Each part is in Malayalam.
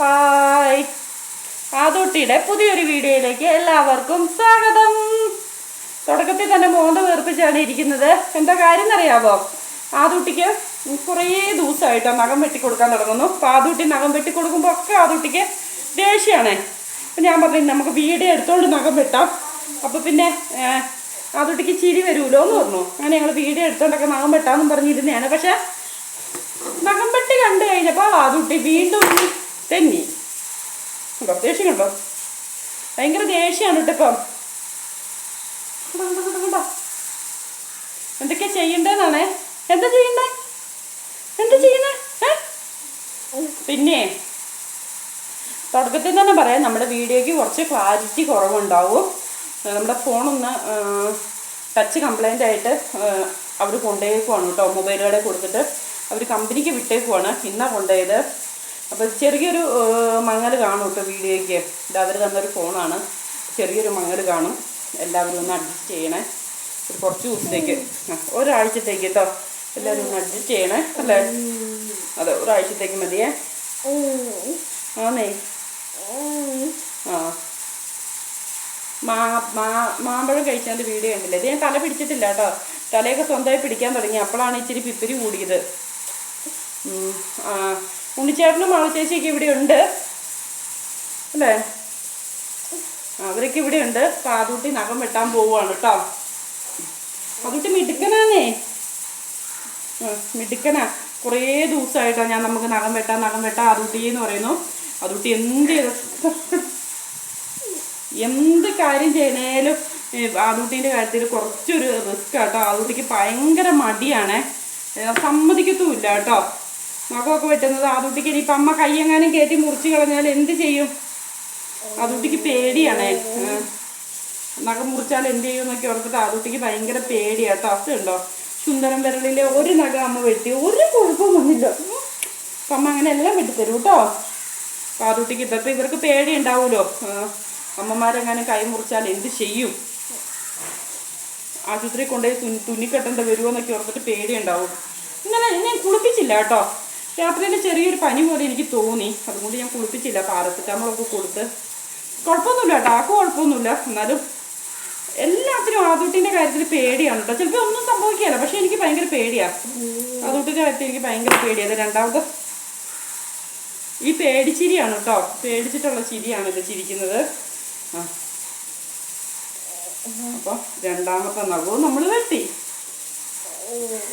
ഹായ് ആദൂട്ടിയുടെ പുതിയൊരു വീഡിയോയിലേക്ക് എല്ലാവർക്കും സ്വാഗതം. തുടക്കത്തിൽ തന്നെ മോന്ത വീർപ്പിച്ചാണ് ഇരിക്കുന്നത്. എന്താ കാര്യം എന്നറിയാവോ? ആദൂട്ടിക്ക് കുറേ ദിവസമായിട്ട് നഖം വെട്ടി കൊടുക്കാൻ തുടങ്ങുന്നു. അപ്പോൾ ആദൂട്ടി നഖം വെട്ടി കൊടുക്കുമ്പോൾ ഒക്കെ ആദൂട്ടിക്ക് ദേഷ്യമാണ്. അപ്പം ഞാൻ പറഞ്ഞു നമുക്ക് വീഡിയോ എടുത്തോണ്ട് നഖം വെട്ടാം. അപ്പോൾ പിന്നെ ആദൂട്ടിക്ക് ചിരി വരുമല്ലോ എന്ന് പറഞ്ഞു. അങ്ങനെ ഞങ്ങൾ വീഡിയോ എടുത്തോണ്ടൊക്കെ നഖം വെട്ടാമെന്നും പറഞ്ഞിരുന്നതാണ്. പക്ഷേ നഖം വെട്ടി കണ്ടു കഴിഞ്ഞപ്പോൾ ആദൂട്ടി വീണ്ടും തെന്നി. കണ്ടോ? ദേഷ്യം കണ്ടോ? ഭയങ്കര ദേഷ്യമാണ് കേട്ടോ കണ്ടോ. എന്തൊക്കെയാ ചെയ്യണ്ടെന്നാണേ എന്താ ചെയ്യണ്ടേ? എന്താ ചെയ്യുന്നേ? പിന്നെ തുടക്കത്തിൽ തന്നെ പറയാം നമ്മുടെ വീഡിയോയ്ക്ക് കുറച്ച് ക്ലാരിറ്റി കുറവുണ്ടാവും. നമ്മുടെ ഫോണൊന്ന് ടച്ച് കംപ്ലൈന്റ് ആയിട്ട് അവർ കൊണ്ടുപോയേക്കുവാണ് കേട്ടോ മൊബൈലുകളെ കൊടുത്തിട്ട്. അവർ കമ്പനിക്ക് വിട്ടേക്കുവാണ് ഇന്നാണ് കൊണ്ടുപോയത്. അപ്പോൾ ചെറിയൊരു മങ്ങൽ കാണും കേട്ടോ വീഡിയോയ്ക്ക്. ഇത് അവർ തന്നൊരു ഫോണാണ്. ചെറിയൊരു മങ്ങൽ കാണും. എല്ലാവരും ഒന്ന് അഡ്ജസ്റ്റ് ചെയ്യണേ. ഒരു കുറച്ച് ദിവസത്തേക്ക്. ഒരാഴ്ചത്തേക്ക് കേട്ടോ എല്ലാവരും ഒന്ന് അഡ്ജസ്റ്റ് ചെയ്യണേ അല്ലേ? അതെ ഒരാഴ്ചത്തേക്ക് മതിയേ. ആന്നേ. ആ. മാ മാ മാമ്പഴം കഴിച്ചതിന്റെ വീഡിയോ ഉണ്ടല്ലേ ഇത് ഞാൻ തല പിടിച്ചിട്ടില്ല കേട്ടോ തലയൊക്കെ സ്വന്തമായി പിടിക്കാൻ തുടങ്ങി. അപ്പോഴാണ് ഇച്ചിരി പിപ്പിരി കൂടിയത്. ആ. ഉണ്ണിച്ചേട്ടനും മാളച്ചേച്ചിയൊക്കെ ഇവിടെ ഉണ്ട് അല്ലേ? അവരൊക്കെ ഇവിടെ ഉണ്ട് പാതൂട്ടി നഖം വെട്ടാൻ പോവുകയാണ് കേട്ടോ. അതുട്ടി മിടുക്കനാന്നേ. മിടുക്കനാ. കുറേ ദിവസമായിട്ടാണ് ഞാൻ നമുക്ക് നഖം വെട്ടാൻ നഖം വെട്ടാൻ അതുട്ടി എന്ന് പറയുന്നു. അതുട്ടി എന്ത് എന്ത് കാര്യം ചെയ്യണേലും ആദൂട്ടീന്റെ കാര്യത്തിൽ കുറച്ചൊരു റിസ്ക് കേട്ടോ. ആദൂട്ടിക്ക് ഭയങ്കര മടിയാണ്. സമ്മതിക്കത്തുമില്ല കേട്ടോ. നഖമൊക്കെ വെട്ടുന്നത് ആദൂട്ടിക്ക് ഇനിയിപ്പം അമ്മ കയ്യെങ്ങാനും കയറ്റി മുറിച്ച് കളഞ്ഞാൽ എന്ത് ചെയ്യും? ആദൂട്ടിക്ക് പേടിയാണേ. നഖം മുറിച്ചാൽ എന്ത് ചെയ്യും എന്നൊക്കെ ഓർത്തിട്ട് ആദൂട്ടിക്ക് ഭയങ്കര പേടിയാട്ടോ അതുണ്ടോ സുന്ദരം വിരലിലെ ഒരു നഖം അമ്മ വെട്ടി. ഒരു കുഴപ്പവും വന്നില്ല. അപ്പം അമ്മ അങ്ങനെ എല്ലാം വെട്ടിത്തരും കേട്ടോ. അപ്പം പാതുട്ടിക്ക് ഇപ്പം ഇവർക്ക് പേടി ഉണ്ടാവുമല്ലോ അമ്മമാരെങ്ങാനും കൈ മുറിച്ചാൽ എന്ത് ചെയ്യും? ആശുപത്രി കൊണ്ടുപോയി തുന്നി തുന്നിക്കെട്ടേണ്ട വരുമോ എന്നൊക്കെ ഓർത്തിട്ട് പേടി ഉണ്ടാവും ഇന്നലെ ഞാൻ കുളിപ്പിച്ചില്ല കേട്ടോ. രാത്രിയിൽ ചെറിയൊരു പനി പോലെ എനിക്ക് തോന്നി. അതുകൊണ്ട് ഞാൻ കുളിപ്പിച്ചില്ല. പാരസെറ്റാമോളൊക്കെ കൊടുത്ത്. കുഴപ്പമൊന്നുമില്ല കേട്ടോ. ആക്കും കുഴപ്പമൊന്നുമില്ല. എന്നാലും എല്ലാത്തിനും ആദൂട്ടിന്റെ കാര്യത്തിൽ പേടിയാണ് കേട്ടോ. ചിലപ്പോൾ ഒന്നും സംഭവിക്കുകയല്ല. പക്ഷെ എനിക്ക് ഭയങ്കര പേടിയാണ് ആദൂട്ടിന്റെ കാര്യത്തിൽ എനിക്ക് ഭയങ്കര പേടിയാണ് രണ്ടാമത് ഈ പേടിച്ചിരിയാണ് കേട്ടോ. പേടിച്ചിട്ടുള്ള ചിരിയാണ് ഇത് ചിരിക്കുന്നത്. അപ്പോൾ അപ്പൊ രണ്ടാമത്തെ നഗവും നമ്മൾ വെട്ടി.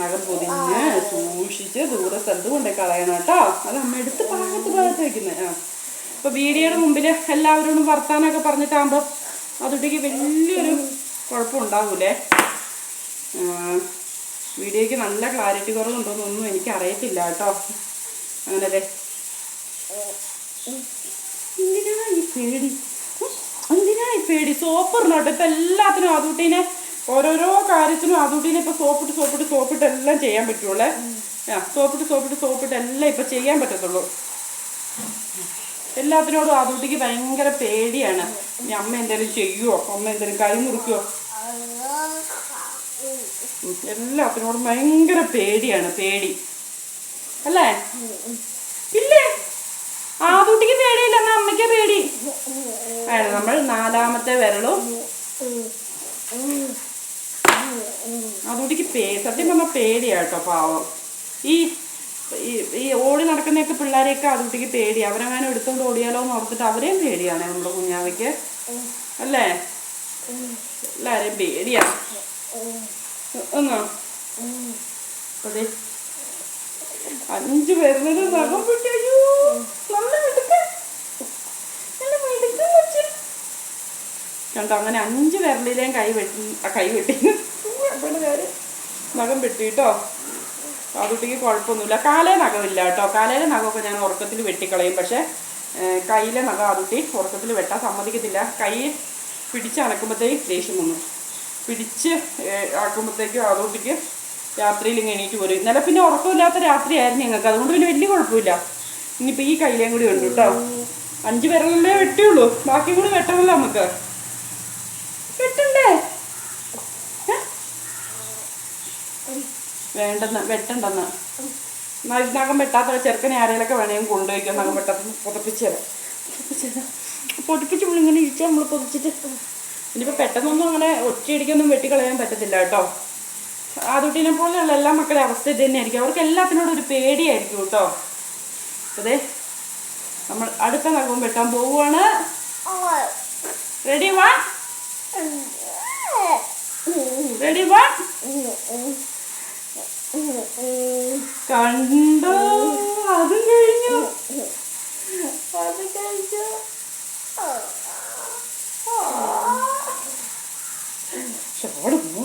നഖം പൊതിഞ്ഞ് സൂക്ഷിച്ച് ദൂരെ സ്ഥലത്ത് കൊണ്ടേ കളയണം കേട്ടോ. അത് അമ്മ എടുത്ത് പാകത്ത് പാകത്ത് വെക്കുന്നത് ആ. അപ്പൊ വീഡിയോയുടെ മുമ്പിൽ എല്ലാവരോടും വർത്താനൊക്കെ പറഞ്ഞിട്ടാകുമ്പോൾ അതുട്ടിക്ക് വലിയൊരു കുഴപ്പമുണ്ടാവൂലേ? വീഡിയോയ്ക്ക് നല്ല ക്ലാരിറ്റി കുറവുണ്ടോന്നൊന്നും എനിക്ക് അറിയത്തില്ല കേട്ടോ. അങ്ങനെ അല്ലേ എന്തിനാ ഈ പേടി? എന്തിനാ ഈ പേടി? സൂപ്പർ ഇടണോട്ടോ ഇപ്പൊ എല്ലാത്തിനും ആദൂട്ടീനെ? ഓരോരോ കാര്യത്തിനും ആദൂട്ടീനെ ഇപ്പൊ സോപ്പിട്ട് സോപ്പിട്ട് സോപ്പിട്ട് എല്ലാം ചെയ്യാൻ പറ്റുള്ളേ. ആ സോപ്പിട്ട് സോപ്പിട്ട് സോപ്പിട്ട് എല്ലാം ഇപ്പൊ ചെയ്യാൻ പറ്റത്തുള്ളൂ. എല്ലാത്തിനോടും അതുകൊണ്ടിക്ക് ഭയങ്കര പേടിയാണ്. ഇനി അമ്മ എന്തെങ്കിലും ചെയ്യുവോ? അമ്മ എന്തെങ്കിലും കൈ മുറിക്കുവോ? എല്ലാത്തിനോടും ഭയങ്കര പേടിയാണ് പേടി. അല്ലേ? ഇല്ലേ? ആദൂട്ടിക്ക് പേടിയില്ല അമ്മയ്ക്ക് പേടി. ആണ് നമ്മൾ നാലാമത്തെ വിരലും ആദൂട്ടിക്ക് പേ സത്യം പറഞ്ഞാൽ പേടിയാട്ടോ പാവം. ഈ ഈ- ഓടി നടക്കുന്നൊക്കെ പിള്ളേരെയൊക്കെ അതുകുട്ടിക്ക് പേടി അവരങ്ങനെ എടുത്തുകൊണ്ട് ഓടിയാലോ എന്ന് ഓർത്തിട്ട് അവരെയും പേടിയാണ് നമ്മുടെ കുഞ്ഞാവയ്ക്ക്. അല്ലേ? എല്ലാരെയും പേടിയാ. എന്നോ അതെ. അഞ്ചു പേരുന്നത് നഖം പൊട്ടിയോ നല്ല. കണ്ടോ അങ്ങനെ അഞ്ച് വിരലിലേയും കൈ വെട്ടി കൈ വെട്ടി കാര്യം. നഖം വെട്ടി കേട്ടോ പാതുട്ടിക്ക് കുഴപ്പമൊന്നുമില്ല. കാലേ നഖമില്ല കേട്ടോ. കാലയിലെ നഖമൊക്കെ ഞാൻ ഉറക്കത്തിൽ വെട്ടിക്കളയും. പക്ഷേ കയ്യിലെ നഖം അതുട്ടി ഉറക്കത്തിൽ വെട്ടാൻ സമ്മതിക്കത്തില്ല. കൈ പിടിച്ച് അണക്കുമ്പോഴത്തേക്ക് ദേഷ്യം വന്നു. പിടിച്ച് ആക്കുമ്പോഴത്തേക്കും അതുട്ടിക്ക് രാത്രിയിൽ ഇങ്ങനെ എണീറ്റ് പോരും. ഇന്നലെ പിന്നെ ഉറക്കമില്ലാത്ത രാത്രിയായിരുന്നു ഞങ്ങൾക്ക്. അതുകൊണ്ട് പിന്നെ വലിയ കുഴപ്പമില്ല. ഇനിയിപ്പോൾ ഈ കയ്യിലേയും കൂടി ഉണ്ട് കേട്ടോ. അഞ്ച് വിരലല്ലേ വെട്ടിയുള്ളൂ. ബാക്കി കൂടി വെട്ടണമല്ലോ നമുക്ക്. വേണ്ടെന്ന് വെട്ടണ്ടെന്ന്. ന- നഖം വെട്ടാത്ത ചെറുക്കനെ ആരെങ്കിലൊക്കെ വേണമെങ്കിൽ കൊണ്ടുപോയിക്കാം. നഖം വെട്ടാത്ത പുതപ്പിച്ച് തരാം. പുതപ്പിച്ച് തരാം. പൊടിപ്പിച്ച് ഇരിച്ചാൽ നമ്മൾ പൊതിച്ചിട്ട്. ഇനിയിപ്പോൾ പെട്ടെന്നൊന്നും അങ്ങനെ ഒറ്റയടിക്കൊന്നും വെട്ടിക്കളയാൻ പറ്റത്തില്ല കേട്ടോ. ആദുട്ടീനെ പോലെയുള്ള എല്ലാ മക്കളുടെ അവസ്ഥ ഇത് തന്നെയായിരിക്കും. അവർക്ക് എല്ലാത്തിനോടും ഒരു പേടിയായിരിക്കും കേട്ടോ. അതെ. നമ്മൾ അടുത്ത നഖവും വെട്ടാൻ പോവുകയാണ് റെഡി വാ റെഡി വാ കണ്ടോ? അതും കഴിഞ്ഞു. അത് കഴിഞ്ഞു. ചോടുന്നു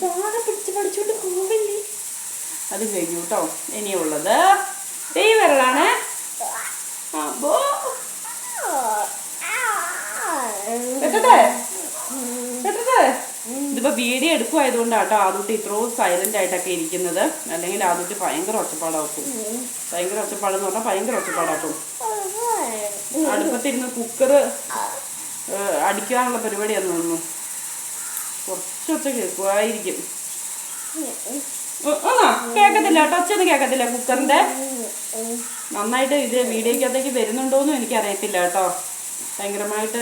ചോടെ പിടിച്ച് പഠിച്ചോണ്ട് പോവില്ലേ? അത് കഴിഞ്ഞു കേട്ടോ ഇനിയുള്ളത് ഈ വിരലാണ്. അപ്പോ വെട്ടട്ടെ ഇതിപ്പോ വീഡിയോ എടുക്കുമായതുകൊണ്ടാട്ടോ ആദ്യത്തെ ഇത്രയും സൈലന്റ് ആയിട്ടൊക്കെ ഇരിക്കുന്നത്. അല്ലെങ്കിൽ ആദ്യത്തെ ഭയങ്കര ഒച്ചപ്പാടാക്കും. ഭയങ്കര ഒച്ചപ്പാടെന്ന് പറഞ്ഞാൽ ഭയങ്കര ഒച്ചപ്പാടാക്കും. അടുപ്പത്തിരുന്ന് കുക്കർ അടിക്കാനുള്ള പരിപാടിയാന്ന് തോന്നുന്നു. കുറച്ചൊച്ച കേൾക്കുമായിരിക്കും ആണോ? കേക്കത്തില്ല കേട്ടോ. ഒച്ചയൊന്നും കേക്കത്തില്ല കുക്കറിന്റെ നന്നായിട്ട് ഇത് വീഡിയോക്കകത്തേക്ക് വരുന്നുണ്ടോന്നും എനിക്കറിയത്തില്ല കേട്ടോ. ഭയങ്കരമായിട്ട്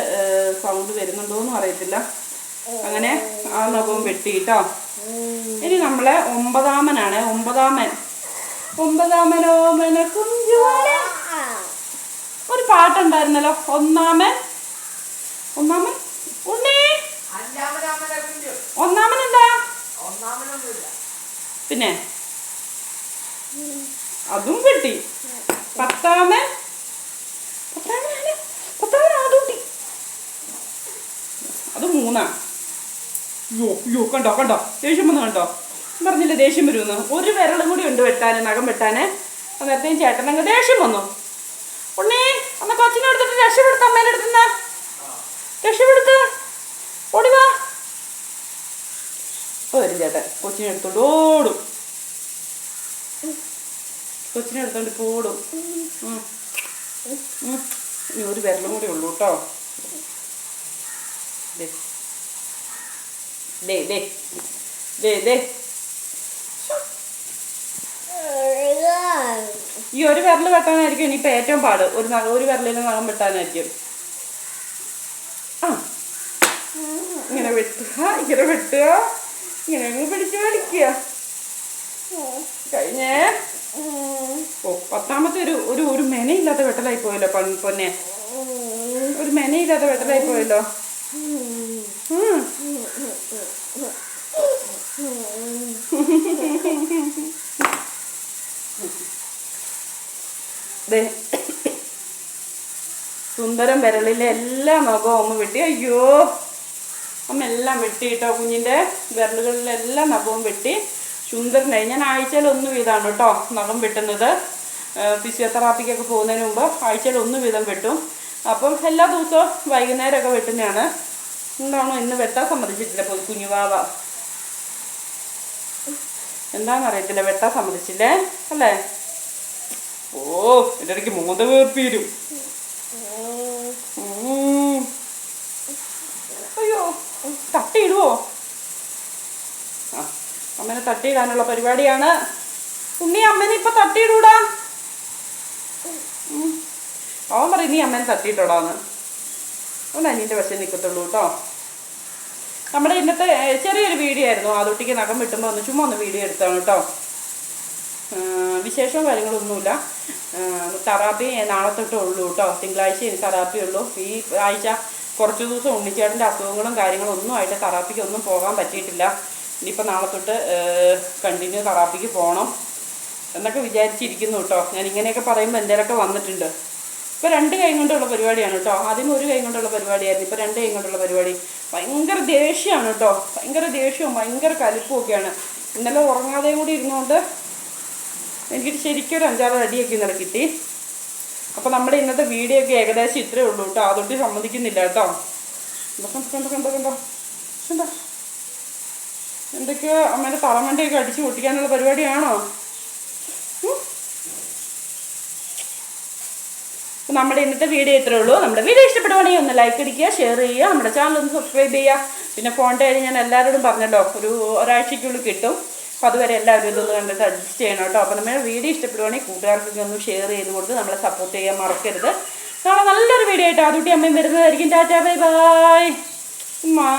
സൗണ്ട് വരുന്നുണ്ടോന്നും അറിയത്തില്ല. അങ്ങനെ ആ നഖവും വെട്ടി കേട്ടോ ഇനി നമ്മളെ ഒമ്പതാമനാണ്. ഒമ്പതാമൻ. ഒമ്പതാമനോ മന കുഞ്ചോല ഒരു പാട്ടുണ്ടായിരുന്നല്ലോ. ഒന്നാമൻ. ഒന്നാമൻ? ഉണ്ണി? ഒന്നാമൻ എന്താ പിന്നെ? അതും കിട്ടി പത്താമൻ? പത്താമനാണ്. പത്താമൻ അതും കിട്ടി. അത് മൂന്നാ. യോ യോ കണ്ടോ കണ്ടോ? ദേഷ്യം വന്നു കണ്ടോ? പറഞ്ഞില്ല ദേഷ്യം വരുമെന്ന്? ഒരു വിരളും കൂടി ഉണ്ട് വെട്ടാന് നഖം വെട്ടാന്. അന്നേരത്തേയും ചേട്ടൻ അങ്ങ് ദേഷ്യം വന്നു. ഉണ്ണി അന്ന് കൊച്ചിനെ എടുത്തിട്ട് രക്ഷപ്പെടുത്ത അമ്മേനെ എടുത്തുന്ന രക്ഷപ്പെടുത്ത്. ഓടിവാ ഇപ്പൊ വരും ചേട്ടൻ. കൊച്ചിനെ എടുത്തോണ്ട് ഓടും. കൊച്ചിനെ എടുത്തോണ്ട് ഇപ്പൊ ഓടും. ഇനി ഒരു വിരലും കൂടി ഉള്ളൂ കേട്ടോ. ദേ ദേ ദേ ദേ ഈ ഒരു വിരൽ വെട്ടാനായിരിക്കും ഇനിയിപ്പോൾ ഏറ്റവും പാട്. ഒരു നഖം ഒരു വിരലിൽ നഖം വെട്ടാനായിരിക്കും. ആ. ഇങ്ങനെ വെട്ടുക ഇങ്ങനെ വെട്ടുക. ഇങ്ങനെ അങ്ങ് പിടിച്ച് വലിക്കുക. കഴിഞ്ഞേ. ഓ പത്താമത്തെ ഒരു ഒരു ഒരു മെനയില്ലാത്ത വെട്ടലായി പോയല്ലോ പൊന്നെ. ഒരു മെനയില്ലാത്ത വെട്ടലായി പോയല്ലോ ഉം. ദേ സുന്ദരം വിരളിലെ എല്ലാ നഖവും ഒന്ന് വെട്ടി. അയ്യോ. അമ്മ എല്ലാം വെട്ടി കേട്ടോ കുഞ്ഞിന്റെ വിരലുകളിലെല്ലാം നഖവും വെട്ടി. സുന്ദരനായി ഞാൻ ആഴ്ചയിൽ ഒന്നും വീതമാണ് കേട്ടോ നഖം വെട്ടുന്നത്. ഫിസിയോതെറാപ്പിക്കൊക്കെ പോകുന്നതിന് മുമ്പ് ആഴ്ചയിൽ ഒന്നും വീതം വെട്ടും. അപ്പം എല്ലാ ദിവസവും വൈകുന്നേരമൊക്കെ വെട്ടുന്നതാണ്. എന്താണോ ഇന്ന് വെട്ടാൻ സമ്മതിച്ചിട്ടില്ല കുഞ്ഞുവാവ എന്താണെന്നറിയത്തില്ല വെട്ടാൻ സമ്മതിച്ചില്ലേ? അല്ലേ? ഓ എന്റെ ഇടയ്ക്ക് മൂന്ന് വേർപ്പീരും. അയ്യോ തട്ടിയിടുവോ? ആ അമ്മനെ തട്ടിയിടാനുള്ള പരിപാടിയാണ്. ഉണ്ണി അമ്മനെ ഇപ്പൊ തട്ടിയിടൂടാ. അവൻ പറയും നീ അമ്മനെ തട്ടിയിട്ടോടാന്ന്. അവൻ അനിയന്റെ വശം നിൽക്കത്തുള്ളൂ കേട്ടോ. നമ്മുടെ ഇന്നത്തെ ചെറിയൊരു വീഡിയോ ആയിരുന്നു. ആദോട്ടിക്ക് നഖം വിട്ടുമ്പോൾ ഒന്ന് ചുമ്മാ ഒന്ന് വീഡിയോ എടുത്താണ് കേട്ടോ. ആ, വിശേഷവും കാര്യങ്ങളൊന്നുമില്ല. തെറാപ്പി നാളെ തൊട്ടേ ഉള്ളൂ കേട്ടോ. തിങ്കളാഴ്ച ഇനി തറാപ്പി ഉള്ളൂ. ഈ ആഴ്ച കുറച്ച് ദിവസം ഉണ്ണിച്ചേട്ടന്റെ അസുഖങ്ങളും കാര്യങ്ങളും ഒന്നും ആയിട്ട് തറാപ്പിക്ക് ഒന്നും പോകാൻ പറ്റിയിട്ടില്ല. ഇനിയിപ്പോൾ നാളെ തൊട്ട് കണ്ടിന്യൂ തറാപ്പിക്ക് പോകണം എന്നൊക്കെ വിചാരിച്ചിരിക്കുന്നു കേട്ടോ. ഞാൻ ഇങ്ങനെയൊക്കെ പറയുമ്പോൾ എന്തേലൊക്കെ വന്നിട്ടുണ്ട്. ഇപ്പോൾ രണ്ട് കൈ കൊണ്ടുള്ള പരിപാടിയാണ് കേട്ടോ. ആദ്യം ഒരു കൈ കൊണ്ടുള്ള പരിപാടിയായിരുന്നു. ഇപ്പോൾ രണ്ട് കൈ കൊണ്ടുള്ള പരിപാടി. ഭയങ്കര ദേഷ്യമാണ് കേട്ടോ. ഭയങ്കര ദേഷ്യവും ഭയങ്കര കലിപ്പും ഒക്കെയാണ്. ഇന്നലെ ഉറങ്ങാതെയും കൂടി ഇരുന്നുകൊണ്ട് എനിക്ക് ശരിക്കും ഒരു അഞ്ചാറ് അടിയൊക്കെ ഇന്നലെ കിട്ടി. അപ്പോൾ നമ്മുടെ ഇന്നത്തെ വീഡിയോ ഒക്കെ ഏകദേശം ഇത്രയേ ഉള്ളൂ കേട്ടോ. അതൊട്ട് സമ്മതിക്കുന്നില്ല കേട്ടോ. കണ്ടോ കണ്ടോ കണ്ടോ കണ്ടോ എന്തൊക്കെയോ അമ്മേന്റെ തറമണ്ടിയൊക്കെ അടിച്ചു പൊട്ടിക്കാനുള്ള പരിപാടിയാണോ? നമ്മുടെ ഇന്നത്തെ വീഡിയോ ഇത്രേ ഉള്ളൂ. നമ്മുടെ വീഡിയോ ഇഷ്ടപ്പെടുവാണെങ്കിൽ ഒന്ന് ലൈക്ക് അടിക്കുക ഷെയർ ചെയ്യുക നമ്മുടെ ചാനൽ ഒന്ന് സബ്സ്ക്രൈബ് ചെയ്യുക. പിന്നെ ഫോൺ കാര്യം ഞാൻ എല്ലാവരോടും പറഞ്ഞല്ലോ. ഒരു ഒരാഴ്ചയ്ക്കുള്ളിൽ കിട്ടും. അപ്പോൾ അതുവരെ എല്ലാവരും ഇതൊന്ന് കണ്ടിട്ട് അഡ്ജസ്റ്റ് ചെയ്യണം കേട്ടോ. അപ്പോൾ നമ്മുടെ വീഡിയോ ഇഷ്ടപ്പെടുവാണെങ്കിൽ കൂട്ടുകാർക്കൊക്കെ ഒന്ന് ഷെയർ ചെയ്ത് കൊടുത്ത് നമ്മളെ സപ്പോർട്ട് ചെയ്യാൻ മറക്കരുത്. നാളെ നല്ലൊരു വീഡിയോ ആയിട്ട് ആദ്യം അമ്മയും വരുന്നതായിരിക്കും. ടാറ്റാ ബൈ ബൈ ഉമ്മാ.